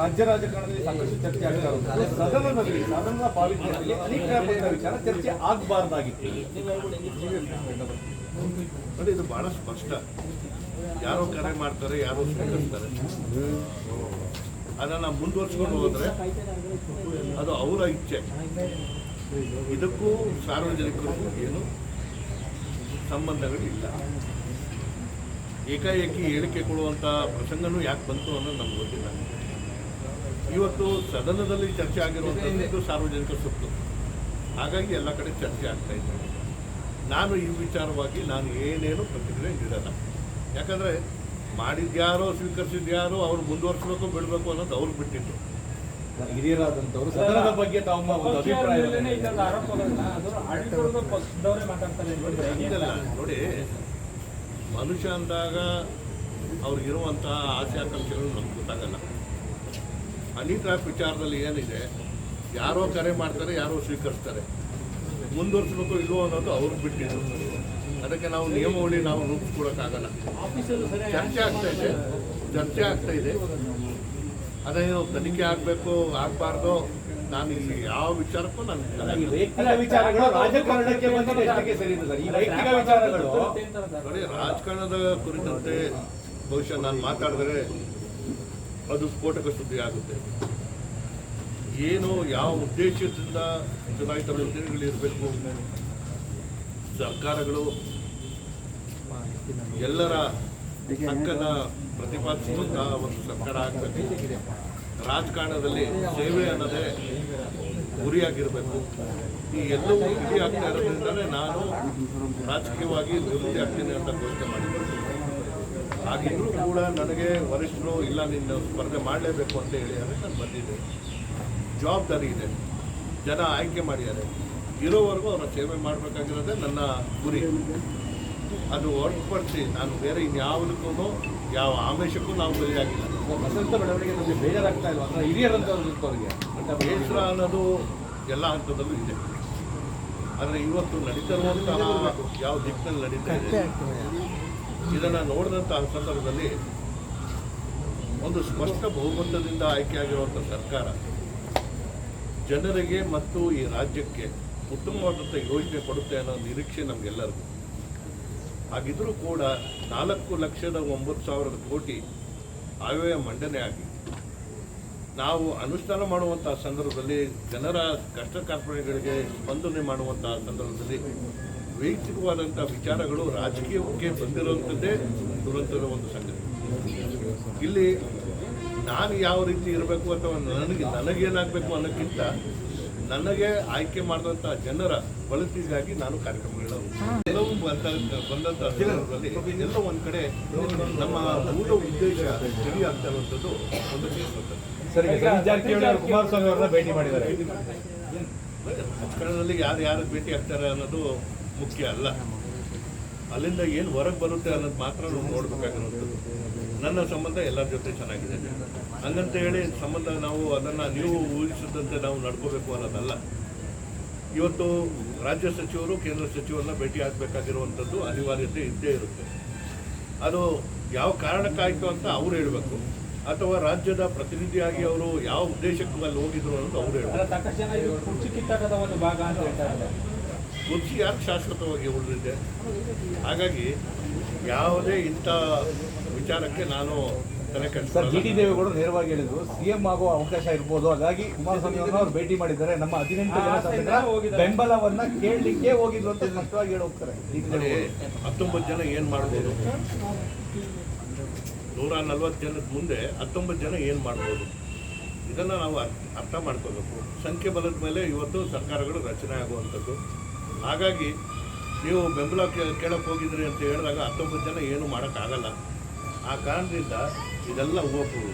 ರಾಜ್ಯ ರಾಜಕಾರಣದಲ್ಲಿ ಸಾಕಷ್ಟು ಚರ್ಚೆ ಆಗ್ತಾ ಸದನದಲ್ಲಿ, ಸದನದ ಪಾಲಿಕೆಯಲ್ಲಿ ವಿಚಾರ ಚರ್ಚೆ ಆಗಬಾರ್ದಾಗಿತ್ತು. ನೋಡಿ ಇದು ಬಹಳ ಸ್ಪಷ್ಟ. ಯಾರೋ ಕರೆ ಮಾಡ್ತಾರೆ, ಯಾರೋ ಸ್ವೀಕರಿಸ್ತಾರೆ. ಅದನ್ನ ಮುಂದುವರ್ಸ್ಕೊಂಡು ಹೋದ್ರೆ ಅದು ಅವರ ಇಚ್ಛೆ. ಇದಕ್ಕೂ ಸಾರ್ವಜನಿಕರಿಗೂ ಏನು ಸಂಬಂಧಗಳಿಲ್ಲ. ಏಕಾಏಕಿ ಹೇಳಿಕೆ ಕೊಡುವಂಥ ಪ್ರಸಂಗನೂ ಯಾಕೆ ಬಂತು ಅನ್ನೋದು ನಮ್ಗೆ ಗೊತ್ತಿಲ್ಲ. ಇವತ್ತು ಸದನದಲ್ಲಿ ಚರ್ಚೆ ಆಗಿರುವಂಥದ್ದು ಸಾರ್ವಜನಿಕ ಸುತ್ತು. ಹಾಗಾಗಿ ಎಲ್ಲ ಕಡೆ ಚರ್ಚೆ ಆಗ್ತಾ ಇದೆ. ನಾನು ಈ ವಿಚಾರವಾಗಿ ನಾನು ಏನೇನು ಪ್ರತಿಕ್ರಿಯೆ ನೀಡಲ್ಲ. ಯಾಕಂದರೆ ಮಾಡಿದ್ಯಾರೋ ಸ್ವೀಕರಿಸಿದ್ಯಾರೋ ಅವ್ರು ಮುಂದುವರ್ಸ್ಬೇಕು ಬಿಡಬೇಕು ಅನ್ನೋದು ಅವ್ರಿಗೆ ಬಿಟ್ಟಿದ್ದು. ಹಿರಿಯರಾದಂಥವ್ರು ಸದನದ ಬಗ್ಗೆ ತಮ್ಮ ಒಂದು? ನೋಡಿ ಮನುಷ್ಯ ಅಂದಾಗ ಅವ್ರಿಗಿರುವಂತಹ ಆಸೆ ಆಕಾಂಕ್ಷೆಗಳು ನಮ್ಗೆ ಗೊತ್ತಾಗಲ್ಲ. ಹನಿ ವಿಚಾರದಲ್ಲಿ ಏನಿದೆ, ಯಾರೋ ಕರೆ ಮಾಡ್ತಾರೆ, ಯಾರೋ ಸ್ವೀಕರಿಸ್ತಾರೆ. ಮುಂದುವರ್ಸ್ಬೇಕು ಇಲ್ವೋ ಅನ್ನೋದು ಅವ್ರಿಗೆ ಬಿಟ್ಟಿದ್ದು. ಅದಕ್ಕೆ ನಾವು ನಿಯಮಾವಳಿ ನಾವು ರೂಪಿಸ್ಕೊಡೋಕ್ಕಾಗಲ್ಲ. ಚರ್ಚೆ ಆಗ್ತಾ ಇದೆ, ಚರ್ಚೆ ಆಗ್ತಾ ಇದೆ. ಅದೇನು ತನಿಖೆ ಆಗಬೇಕು, ಆಗಬಾರ್ದು ನಾನು ಇಲ್ಲಿ ಯಾವ ವಿಚಾರಕ್ಕೂ ನಾನು ವಿಚಾರಗಳು ರಾಜಕಾರಣಕ್ಕೆ ಸರಿ ರಾಜಕಾರಣದ ಕುರಿತಂತೆ ಬಹುಶಃ ನಾನು ಮಾತಾಡಿದ್ರೆ ಅದು ಸ್ಫೋಟಕ ಸುದ್ದಿ ಆಗುತ್ತೆ. ಏನು ಯಾವ ಉದ್ದೇಶದಿಂದ ಚುನಾಯಿತ ಪ್ರತಿನಿಧಿಗಳಿರಬೇಕು ಸರ್ಕಾರಗಳು ಎಲ್ಲರ ಹಕ್ಕನ್ನ ಪ್ರತಿಪಾದಿಸುವಂತಹ ಒಂದು ಸರ್ಕಾರ ಆಗಬೇಕು. ರಾಜಕಾರಣದಲ್ಲಿ ಸೇವೆ ಅನ್ನೋದೇ ಗುರಿಯಾಗಿರಬೇಕು. ಈ ಎಲ್ಲವೂ ಗುರಿ ಆಗ್ತಾ ಇರೋದ್ರಿಂದಲೇ ನಾನು ರಾಜಕೀಯವಾಗಿ ನಿವೃತ್ತಿ ಆಗ್ತೀನಿ ಅಂತ ಘೋಷಣೆ ಮಾಡಿದ್ದೆ ಹಾಗಿದ್ರೂ ಕೂಡ ನನಗೆ ವರಿಷ್ಠರು, ಇಲ್ಲ, ನಿನ್ನ ಸ್ಪರ್ಧೆ ಮಾಡಲೇಬೇಕು ಅಂತ ಹೇಳಿದ್ದಾರೆ ನಾನು ಬಂದಿದ್ದೆ ಜವಾಬ್ದಾರಿ ಇದೆ. ಜನ ಆಯ್ಕೆ ಮಾಡಿದ್ದಾರೆ. ಇರೋವರೆಗೂ ಅವರ ಸೇವೆ ಮಾಡಬೇಕಾಗಿರೋದೇ ನನ್ನ ಗುರಿ. ಅದು ಹೊರತುಪಡಿಸಿ ನಾನು ಬೇರೆ ಇನ್ಯಾವುದಕ್ಕೂ ಯಾವ ಆಮಿಷಕ್ಕೂ ನಾವು ಬಲಿಯಾಗಿಲ್ಲ ವಸಂತ ಬೆಳವಣಿಗೆ ನಮಗೆ ಬೇಜಾರಾಗ್ತಾ ಇಲ್ವಾ? ಅಂದ್ರೆ ಹಿರಿಯರಂತವ್ರಿಗೆ ಬೇಸರ ಅನ್ನೋದು ಎಲ್ಲ ಹಂತದಲ್ಲೂ ಇದೆ. ಆದರೆ ಇವತ್ತು ನಡೀತಿರುವಂತಹ ಯಾವ ದಿಕ್ಕಿನಲ್ಲಿ ನಡೀತಾ ಇದೆ ಇದನ್ನು ನೋಡಿದಂತಹ ಸಂದರ್ಭದಲ್ಲಿ ಒಂದು ಸ್ಪಷ್ಟ ಬಹುಮತದಿಂದ ಆಯ್ಕೆಯಾಗಿರುವಂಥ ಸರ್ಕಾರ ಜನರಿಗೆ ಮತ್ತು ಈ ರಾಜ್ಯಕ್ಕೆ ಉತ್ತಮವಾದಂಥ ಯೋಜನೆ ಕೊಡುತ್ತೆ ಅನ್ನೋ ನಿರೀಕ್ಷೆ ನಮಗೆಲ್ಲರಿಗೂ. ಹಾಗಿದ್ರೂ ಕೂಡ ನಾಲ್ಕು ಲಕ್ಷದ ಒಂಬತ್ತು ಸಾವಿರದ ಕೋಟಿ ಆಯವ್ಯಯ ಮಂಡನೆ ಆಗಿದೆ ನಾವು ಅನುಷ್ಠಾನ ಮಾಡುವಂತಹ ಸಂದರ್ಭದಲ್ಲಿ, ಜನರ ಕಷ್ಟ ಕಾರ್ಪಣೆಗಳಿಗೆ ಸ್ಪಂದನೆ ಮಾಡುವಂತಹ ಸಂದರ್ಭದಲ್ಲಿ ವೈಯಕ್ತಿಕವಾದಂಥ ವಿಚಾರಗಳು ರಾಜಕೀಯಕ್ಕೆ ಬಂದಿರುವಂಥದ್ದೇ ದುರಂತದ ಒಂದು ಸಂಗತಿ. ಇಲ್ಲಿ ನಾನು ಯಾವ ರೀತಿ ಇರಬೇಕು ಅಥವಾ ನನಗೆ, ನನಗೇನಾಗಬೇಕು ಅನ್ನೋಕ್ಕಿಂತ ನನಗೆ ಆಯ್ಕೆ ಮಾಡಿದಂಥ ಜನರ ಬಳಸಿಗಾಗಿ ನಾನು ಕಾರ್ಯಕ್ರಮಗಳ ಎಲ್ಲವೂ ಬಂದ ಬಂದಂಥ ಸಂದರ್ಭದಲ್ಲಿ ಎಲ್ಲ ಒಂದು ಕಡೆ ನಮ್ಮ ಮೂಲ ಉದ್ದೇಶ ಸರಿ ಆಗ್ತಾ ಇರುವಂಥದ್ದು ಒಂದು ಕುಮಾರಸ್ವಾಮಿ ಅವರನ್ನ ಭೇಟಿ ಮಾಡಿದ್ದಾರೆ ರಾಜಕಾರಣದಲ್ಲಿ ಯಾರು ಯಾರು ಭೇಟಿ ಆಗ್ತಾರೆ ಅನ್ನೋದು ಮುಖ್ಯ ಅಲ್ಲ ಅಲ್ಲಿಂದ ಏನು ಹೊರಗೆ ಬರುತ್ತೆ ಅನ್ನೋದು ಮಾತ್ರ ನಾವು ನೋಡ್ಬೇಕಾಗಿರುವಂಥದ್ದು ನನ್ನ ಸಂಬಂಧ ಎಲ್ಲರ ಜೊತೆ ಚೆನ್ನಾಗಿದೆ. ಹಂಗಂತ ಹೇಳಿ ಸಂಬಂಧ ನಾವು ಅದನ್ನು ನೀವು ಊಹಿಸಿದಂತೆ ನಾವು ನಡ್ಕೋಬೇಕು ಅನ್ನೋದಲ್ಲ. ಇವತ್ತು ರಾಜ್ಯ ಸಚಿವರು ಕೇಂದ್ರ ಸಚಿವರನ್ನ ಭೇಟಿ ಆಗಬೇಕಾಗಿರುವಂಥದ್ದು ಅನಿವಾರ್ಯತೆ ಇದ್ದೇ ಇರುತ್ತೆ. ಅದು ಯಾವ ಕಾರಣಕ್ಕಾಯಿತು ಅಂತ ಅವ್ರು ಹೇಳಬೇಕು. ಅಥವಾ ರಾಜ್ಯದ ಪ್ರತಿನಿಧಿಯಾಗಿ ಅವರು ಯಾವ ಉದ್ದೇಶಕ್ಕೂ ಅಲ್ಲಿ ಹೋಗಿದ್ರು ಅನ್ನೋದು ಅವ್ರು ಅಲ್ಲ, ಕುರ್ಚಿ ಯಾಕೆ ಶಾಶ್ವತವಾಗಿ ಉಳಿದಿದೆ? ಹಾಗಾಗಿ ಯಾವುದೇ ಇಂಥ ವಿಚಾರಕ್ಕೆ ನಾನು ತಲೆ ಸರ್ ಜಿ ಡಿ. ದೇವೇಗೌಡರು ನೇರವಾಗಿ ಹೇಳಿದ್ರು ಸಿಎಂ ಆಗೋ ಅವಕಾಶ ಇರ್ಬೋದು. ಹಾಗಾಗಿ ಕುಮಾರಸ್ವಾಮಿ ಅವರು ಅವ್ರು ಭೇಟಿ ಮಾಡಿದ್ದಾರೆ. ನಮ್ಮ ಹದಿನೆಂಟು ಜನ ಶಾಸಕರ ಬೆಂಬಲವನ್ನ ಕೇಳಲಿಕ್ಕೆ ಹೋಗಿದ್ರು ಅಂತ ಸ್ಪಷ್ಟವಾಗಿ ಹೇಳಿ ಹೋಗ್ತಾರೆ ಹತ್ತೊಂಬತ್ತು ಜನ ಏನು ಮಾಡ್ಬೋದು? ನೂರ ನಲ್ವತ್ತು ಜನದ ಮುಂದೆ ಹತ್ತೊಂಬತ್ತು ಜನ ಏನು ಮಾಡ್ಬೋದು? ಇದನ್ನ ನಾವು ಅರ್ಥ ಮಾಡ್ಕೋಬೇಕು. ಸಂಖ್ಯೆ ಬಲದ ಮೇಲೆ ಇವತ್ತು ಸರ್ಕಾರಗಳು ರಚನೆ ಆಗುವಂಥದ್ದು. ಹಾಗಾಗಿ ನೀವು ಬೆಂಬಲ ಕೇಳಕ್ಕೆ ಹೋಗಿದ್ರಿ ಅಂತ ಹೇಳಿದಾಗ ಹತ್ತೊಂಬತ್ತು ಜನ ಏನು ಮಾಡೋಕ್ಕಾಗಲ್ಲ. ಆ ಕಾರಣದಿಂದ ಇದೆಲ್ಲ ಹೋಗ್ಬೋದು